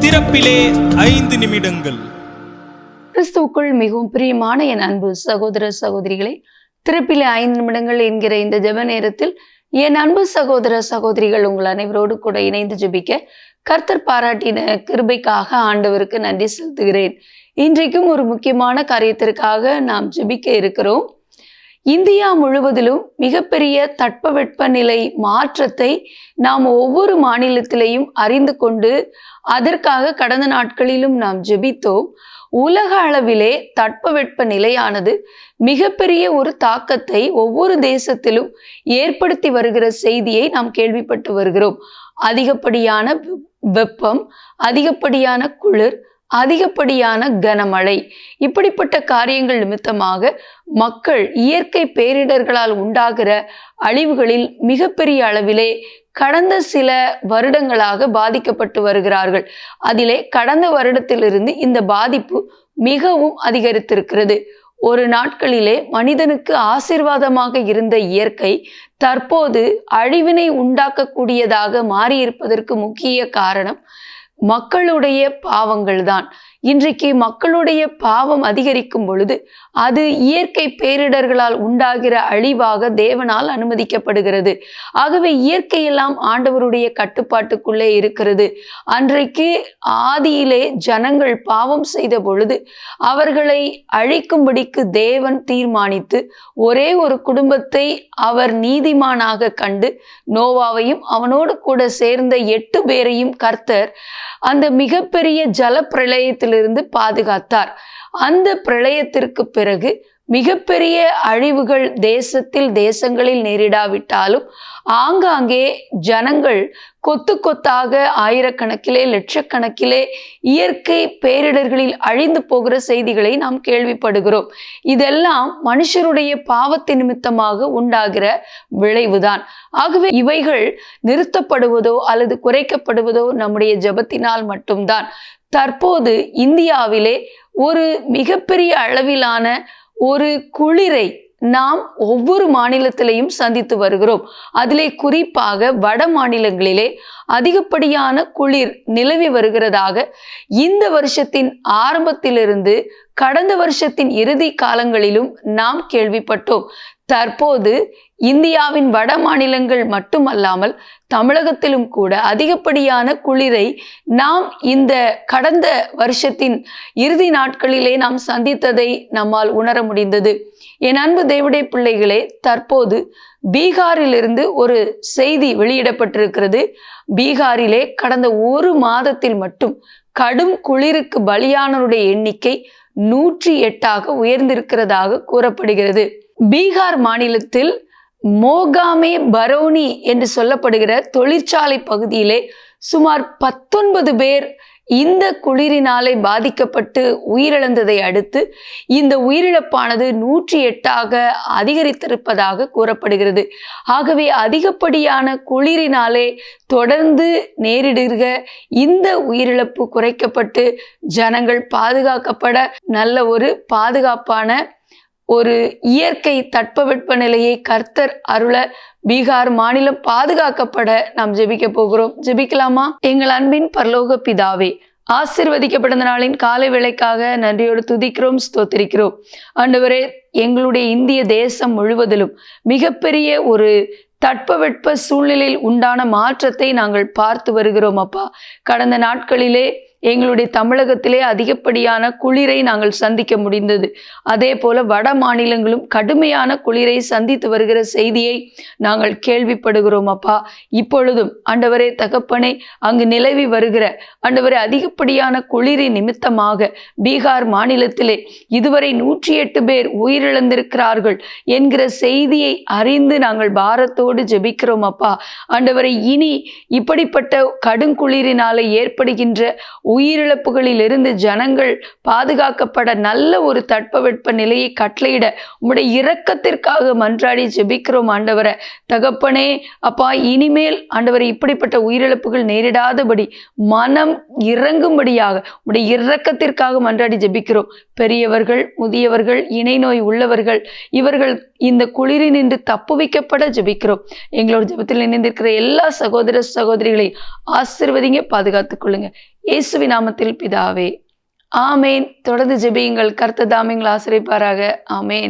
திறப்பிலே ஐந்து நிமிடங்கள். கிறிஸ்துவுக்குள் மிகவும் பிரியமான என் அன்பு சகோதர சகோதரிகளை திருப்பிலே ஐந்து நிமிடங்கள் என்கிற இந்த ஜெப நேரத்தில் என் அன்பு சகோதர சகோதரிகள் உங்கள் அனைவரோடு கூட இணைந்து ஜெபிக்க கர்த்தர் பாராட்டின கிருபைக்காக ஆண்டவருக்கு நன்றி செலுத்துகிறேன். இன்றைக்கும் ஒரு முக்கியமான காரியத்திற்காக நாம் ஜெபிக்க இருக்கிறோம். இந்தியா முழுவதிலும் மிகப்பெரிய தட்பவெப்பநிலை மாற்றத்தை நாம் ஒவ்வொரு மாநிலத்திலையும் அறிந்து கொண்டு அதற்காக கடந்த நாட்களிலும் நாம் ஜெபித்தோம். உலக அளவிலே தட்பவெட்ப நிலையானது மிகப்பெரிய ஒரு தாக்கத்தை ஒவ்வொரு தேசத்திலும் ஏற்படுத்தி வருகிற செய்தியை நாம் கேள்விப்பட்டு வருகிறோம். அதிகப்படியான வெ- வெப்பம் அதிகப்படியான குளிர் அதிகப்படியான கனமழை. இப்படிப்பட்ட காரியங்கள் நிமித்தமாக மக்கள் இயற்கை பேரிடர்களால் உண்டாகிற அழிவுகளில் மிகப்பெரிய அளவிலே கடந்த சில வருடங்களாக பாதிக்கப்பட்டு வருகிறார்கள். அதிலே கடந்த வருடத்திலிருந்து இந்த பாதிப்பு மிகவும் அதிகரித்திருக்கிறது. ஒரு நாட்களிலே மனிதனுக்கு ஆசீர்வாதமாக இருந்த இயற்கை தற்போது அழிவினை உண்டாக்கக்கூடியதாக மாறியிருப்பதற்கு முக்கிய காரணம் மக்களுடைய பாவங்கள் தான் இன்றைக்கு மக்களுடைய பாவம் அதிகரிக்கும் பொழுது அது இயற்கை பேரிடர்களால் உண்டாகிற அழிவாக தேவனால் அனுமதிக்கப்படுகிறது. ஆகவே இயற்கையெல்லாம் ஆண்டவருடைய கட்டுப்பாட்டுக்குள்ளே இருக்கிறது. அன்றைக்கு ஆதியிலே ஜனங்கள் பாவம் செய்த பொழுது அவர்களை அழிக்கும்படிக்கு தேவன் தீர்மானித்து ஒரே ஒரு குடும்பத்தை அவர் நீதிமானாக கண்டு நோவாவையும் அவனோடு கூட சேர்ந்த எட்டு பேரையும் கர்த்தர் அந்த மிகப்பெரிய ஜல பிரளயத்திலிருந்து பாதுகாத்தார். அந்த பிரளயத்திற்கு பிறகு மிகப்பெரிய அழிவுகள் தேசத்தில் தேசங்களில் நேரிடாவிட்டாலும் ஆங்காங்கே ஜனங்கள் கொத்து கொத்தாக ஆயிரக்கணக்கிலே லட்சக்கணக்கிலே இயற்கை பேரிடர்களில் அழிந்து போகிற செய்திகளை நாம் கேள்விப்படுகிறோம். இதெல்லாம் மனுஷருடைய பாவத்தை நிமித்தமாக உண்டாகிற விளைவுதான். ஆகவே இவைகள் நிறுத்தப்படுவதோ அல்லது குறைக்கப்படுவதோ நம்முடைய ஜபத்தினால் மட்டும்தான். தற்போது இந்தியாவிலே ஒரு மிகப்பெரிய அளவிலான ஒரு குளிரை நாம் ஒவ்வொரு மாநிலத்திலையும் சந்தித்து வருகிறோம். அதிலே குறிப்பாக வட மாநிலங்களிலே அதிகப்படியான குளிர் நிலவி வருகிறதாக இந்த வருஷத்தின் ஆரம்பத்திலிருந்து கடந்த வருஷத்தின் இறுதி காலங்களிலும் நாம் கேள்விப்பட்டோம். தற்போது இந்தியாவின் வட மாநிலங்கள் மட்டுமல்லாமல் தமிழகத்திலும் கூட அதிகப்படியான குளிரை நாம் இந்த கடந்த வருஷத்தின் இறுதி நாட்களிலே நாம் சந்தித்ததை நம்மால் உணர முடிந்தது. என் அன்பு தேவடைய பிள்ளைகளே தற்போது பீகாரிலிருந்து ஒரு செய்தி வெளியிடப்பட்டிருக்கிறது. பீகாரிலே கடந்த ஒரு மாதத்தில் மட்டும் கடும் குளிருக்கு பலியானவருடைய எண்ணிக்கை நூற்றி எட்டாக உயர்ந்திருக்கிறதாக கூறப்படுகிறது. பீகார் மாநிலத்தில் மோகாமே பரோனி என்று சொல்லப்படுகிற தொழிற்சாலை பகுதியிலே சுமார் பத்தொன்பது பேர் இந்த குளிரினாலே பாதிக்கப்பட்டு உயிரிழந்ததை அடுத்து இந்த உயிரிழப்பானது நூற்றி எட்டாக அதிகரித்திருப்பதாக கூறப்படுகிறது. ஆகவே அதிகப்படியான குளிரினாலே தொடர்ந்து நேரிடுகிற இந்த உயிரிழப்பு குறைக்கப்பட்டு ஜனங்கள் பாதுகாக்கப்பட நல்ல ஒரு பாதுகாப்பான ஒரு இயற்கை தட்பவெட்ப நிலையை கர்த்தர் அருள பீகார் மாநிலம் பாதுகாக்கப்பட நாம் ஜெபிக்க போகிறோம். ஜெபிக்கலாமா? எங்கள் அன்பின் பரலோக பிதாவே ஆசிர்வதிக்கப்பட்ட நாளின் காலை வேலைக்காக நன்றியோடு துதிக்கிறோம் ஸ்தோத்திரிக்கிறோம். ஆண்டவரே எங்களுடைய இந்திய தேசம் முழுவதிலும் மிகப்பெரிய ஒரு தட்பவெட்ப சூழ்நிலையில் உண்டான மாற்றத்தை நாங்கள் பார்த்து வருகிறோம் அப்பா. கடந்த நாட்களிலே எங்களுடைய தமிழகத்திலே அதிகப்படியான குளிரை நாங்கள் சந்திக்க முடிந்தது. அதே போல வட மாநிலங்களும் கடுமையான குளிரை சந்தித்து வருகிற செய்தியை நாங்கள் கேள்விப்படுகிறோம் அப்பா. இப்பொழுதும் ஆண்டவரே தகப்பனே அங்கு நிலவி வருகிற ஆண்டவரே அதிகப்படியான குளிரின் நிமித்தமாக பீகார் மாநிலத்திலே இதுவரை நூற்றி எட்டு பேர் உயிரிழந்திருக்கிறார்கள் என்கிற செய்தியை அறிந்து நாங்கள் பாரத்தோடு ஜெபிக்கிறோம் அப்பா. ஆண்டவரை இனி இப்படிப்பட்ட கடுங்குளிரினாலே ஏற்படுகின்ற உயிரிழப்புகளில் இருந்து ஜனங்கள் பாதுகாக்கப்பட நல்ல ஒரு தட்பவெட்ப நிலையை கட்டளையிட உம்முடைய இரக்கத்திற்காக மன்றாடி ஜெபிக்கிறோம் ஆண்டவரை. தகப்பனே அப்பா இனிமேல் ஆண்டவரை இப்படிப்பட்ட உயிரிழப்புகள் நேரிடாதபடி மனம் இறங்கும்படியாக உடைய இரக்கத்திற்காக மன்றாடி ஜெபிக்கிறோம். பெரியவர்கள் முதியவர்கள் இணை நோய் உள்ளவர்கள் இவர்கள் இந்த குளிரில் நின்று தப்புவிக்கப்பட ஜெபிக்கிறோம். எங்களோட ஜெபத்தில் இணைந்திருக்கிற எல்லா சகோதர சகோதரிகளையும் ஆசிர்வதிங்க பாதுகாத்துக் கொள்ளுங்க. இயேசுவி நாமத்தில் பிதாவே. ஆமேன். தொடர்ந்து ஜெபியுங்கள். கர்த்ததாமிங்கள் ஆசிரிப்பாராக. ஆமேன்.